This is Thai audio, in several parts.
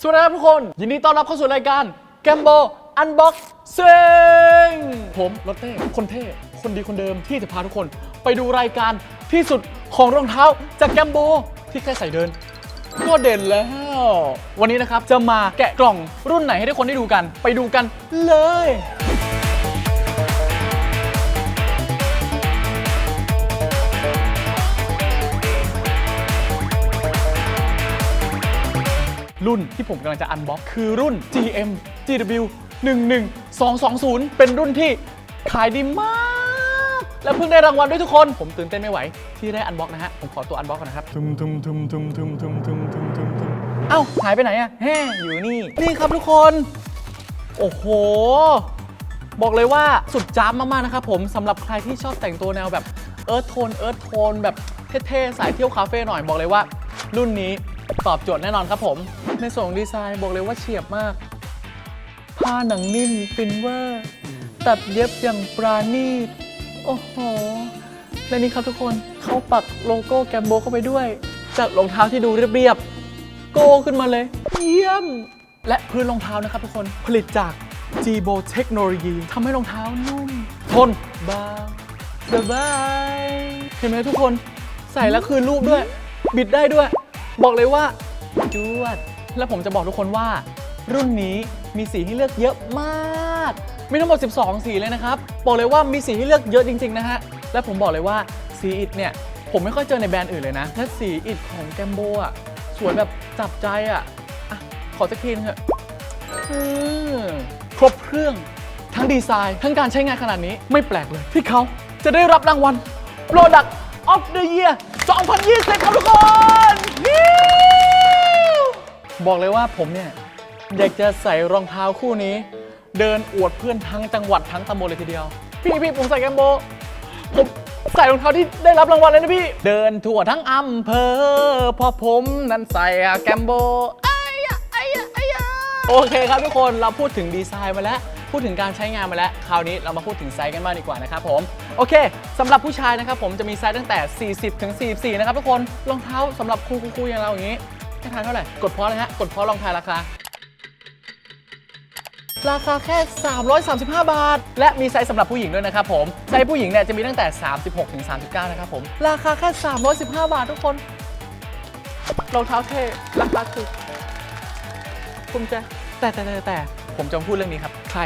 สวัสดีครับทุกคน ยินดีต้อนรับเข้าสู่รายการ g a m b o Unbox เซงผมรถเต้คนเท่ คนดีคนเดิมที่จะพาทุกคน ไปดูรายการที่สุดของรองเท้าจาก g a m b o ที่แค่ใส่เดิน ก็เด่นแล้ว วันนี้นะครับจะมาแกะกล่องรุ่นไหนให้ทุกคนได้ดูกัน ไปดูกันเลย รุ่นที่ผมกำลังจะอันบ็อกคือรุ่น GM GW 11220 เป็นรุ่นที่ขายดีมาก และเพิ่งได้รางวัลด้วยทุกคน ผมตื่นเต้นไม่ไหว ที่ได้อันบ็อกนะฮะ ผมขอตัวอันบ็อกก่อนนะครับทุมทุมทุมทุมทุมทุมทุมทุมทุมทุมเอ้า หายไปไหนอะแฮ่อยู่นี่ นี่ครับทุกคน โอ้โห บอกเลยว่าสุดจ้ามมาก ๆ นะครับผมสำหรับใครที่ชอบแต่งตัวแนวแบบเอิร์ธโทนเอิร์ธโทนแบบเท่ ๆ สายเที่ยวคาเฟ่หน่อยบอกเลยว่า รุ่นนี้ ตอบโจทย์แน่นอนครับผม ในส่วนของดีไซน์บอกเลยว่าเฉียบมาก ผ้าหนังนิ่มฟินเวอร์ ตัดเย็บอย่างปราณีต โอ้โห และนี่ครับทุกคนเขาปักโลโก้แกมโบเข้าไปด้วย จากรองเท้าที่ดูเรียบๆโก้ขึ้นมาเลย เยี่ยม และพื้นรองเท้านะครับทุกคนผลิตจาก g b o เทคโนโลยีทำให้รองเท้านุ่มทนบางสบายเห็นไหมทุกคนใส่แล้วคืนรูปด้วย บิดได้ด้วย บอกเลยว่าจวด และผมจะบอกทุกคนว่า รุ่นนี้มีสีให้เลือกเยอะมาก มีทั้งหมด 12 สีเลยนะครับ บอกเลยว่ามีสีให้เลือกเยอะจริง ๆ นะฮะ และผมบอกเลยว่าสีอิฐเนี่ย ผมไม่ค่อยเจอในแบรนด์อื่นเลยนะ และสีอิฐของแกมโบอะ สวยแบบจับใจอะอะขอสักทีนึงเถอะครบเครื่อง ทั้งดีไซน์ ทั้งการใช้งานขนาดนี้ไม่แปลกเลย ที่เขาจะได้รับรางวัล Product of the Year 2020 ครับทุกคน บอกเลยว่าผมเนี่ยอยากจะใส่รองเท้าคู่นี้ เดินอวดเพื่อนทั้งจังหวัดทั้งตำบลเลยทีเดียว พี่พี่ผมใส่แกมโบผมใส่รองเท้าที่ได้รับรางวัลเลยนะพี่ เดินทั่วทั้งอำเภอเพอผมนั้นใส่แกมโบไอ้ยะไอ้ยะไอ้ยะโอเคครับทุกคนเราพูดถึงดีไซน์มาแล้ว พูดถึงการใช้งานมาแล้ว คราวนี้เรามาพูดถึงไซส์กันบ้างดีกว่านะครับผม โอเคสำหรับผู้ชายนะครับผมจะมีไซส์ตั้งแต่ 40ถึง44 นะครับทุกคนรองเท้าสำหรับคูลๆอย่างเราอย่างนี้ ให้ทายเท่าไหร่ กดพอเลยฮะ กดพอลองทายราคา ราคาแค่ 335 บาท และมีไซส์สำหรับผู้หญิงด้วยนะครับผม ไซส์ผู้หญิงเนี่ยจะมีตั้งแต่ 36ถึง39 นะครับผม ราคาแค่ 315 บาททุกคน รองเท้าเท่ราคาถูกภูมิใจแต่แต่แต่แต่ผมจะพูดเรื่องนี้ครับ ใคร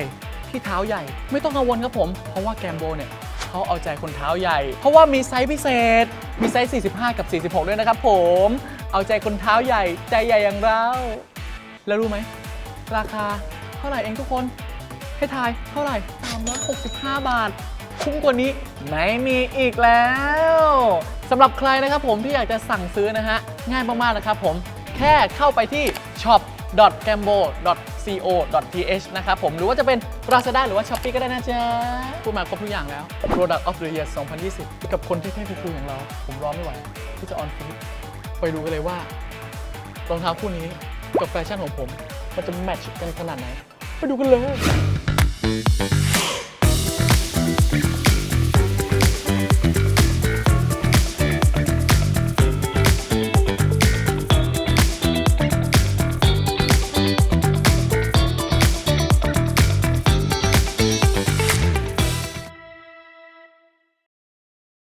ที่เท้าใหญ่ไม่ต้องกังวลครับผม เพราะว่าแกมโบเนี่ยเขาเอาใจคนเท้าใหญ่ เพราะว่ามีไซส์พิเศษ มีไซส์ 45 กับ 46 ด้วยนะครับผม เอาใจคนเท้าใหญ่ ใจใหญ่อย่างเรา แล้วรู้ไหม ราคาเท่าไหร่เองทุกคน ให้ทายเท่าไหร่ 365 บาท คุ้มกว่านี้ไม่มีอีกแล้วสำหรับใครนะครับผมที่อยากจะสั่งซื้อนะฮะ ง่ายมาก ๆ นะครับผมแค่เข้าไปที่ shop gambo co th นะครับผมหรือว่าจะเป็น Lazada หรือว่า Shopee ก็ได้นะจ๊ะพูดมาครบทุกอย่างแล้ว Product of the Year 2020 กับคนที่เท่คูลๆอย่างเรา ผมรอไม่ไหวที่จะออนฟิต ไปดูกันเลยว่ารองเท้าคู่นี้กับแฟชั่นของผม มันจะแมทช์กันขนาดไหน ไปดูกันเลย